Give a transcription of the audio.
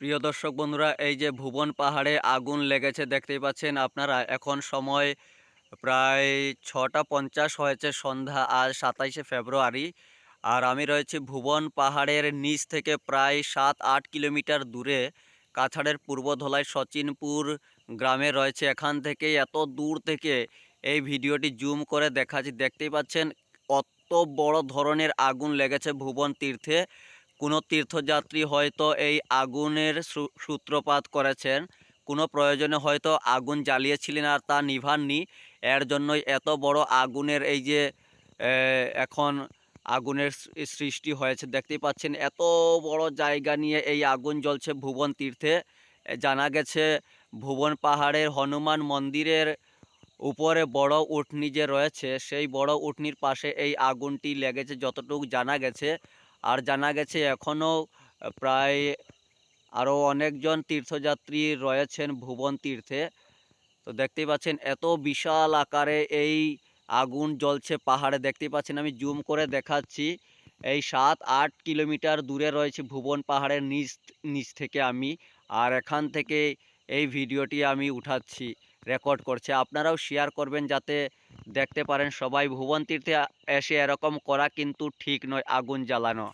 প্রিয় দর্শক বন্ধুরা, এই যে ভুবন পাহাড়ে আগুন লেগেছে দেখতেই পাচ্ছেন আপনারা। এখন সময় প্রায় ছটা পঞ্চাশ হয়েছে সন্ধ্যা আজ সাতাইশে ফেব্রুয়ারি। আর আমি রয়েছি ভুবন পাহাড়ের নিচ থেকে প্রায় সাত আট কিলোমিটার দূরে। কাছাড়ের পূর্ব ধলায় সচিনপুর গ্রামে রয়েছে। এখান থেকে এত দূর থেকে এই ভিডিওটি জুম করে দেখাচ্ছি। দেখতেই পাচ্ছেন অত বড় ধরনের আগুন লেগেছে ভুবন তীর্থে। কোনো তীর্থযাত্রী হয়তো এই আগুনের সূত্রপাত করেছেন, কোনো প্রয়োজনে হয়তো আগুন জ্বালিয়েছিলেন আর তা নিভাননি। এর জন্যই এত বড় আগুনের এই যে এখন আগুনের সৃষ্টি হয়েছে। দেখতেই পাচ্ছেন এত বড় জায়গা নিয়ে এই আগুন জ্বলছে ভুবন তীর্থে। জানা গেছে ভুবন পাহাড়ের হনুমান মন্দিরের উপরে বড় উঠনি যে রয়েছে, সেই বড় উঠনির পাশে এই আগুনটি লেগেছে যতটুকু জানা গেছে। আর জানা গেছে এখনও প্রায় আরও অনেকজন তীর্থযাত্রী রয়েছেন ভুবন তীর্থে। তো দেখতেই পাচ্ছেন এত বিশাল আকারে এই আগুন জ্বলছে পাহাড়ে। দেখতেই পাচ্ছেন আমি জুম করে দেখাচ্ছি, এই সাত আট কিলোমিটার দূরে রয়েছে ভুবন পাহাড়ের নিচ নিচ থেকে আমি আর এখান থেকে এই ভিডিওটি আমি উঠাচ্ছি, রেকর্ড করছে। আপনারাও শেয়ার করবেন যাতে দেখতে পারেন সবাই ভুবন তীর্থে এসে এরকম করা কিন্তু ঠিক নয় আগুন জ্বালানো।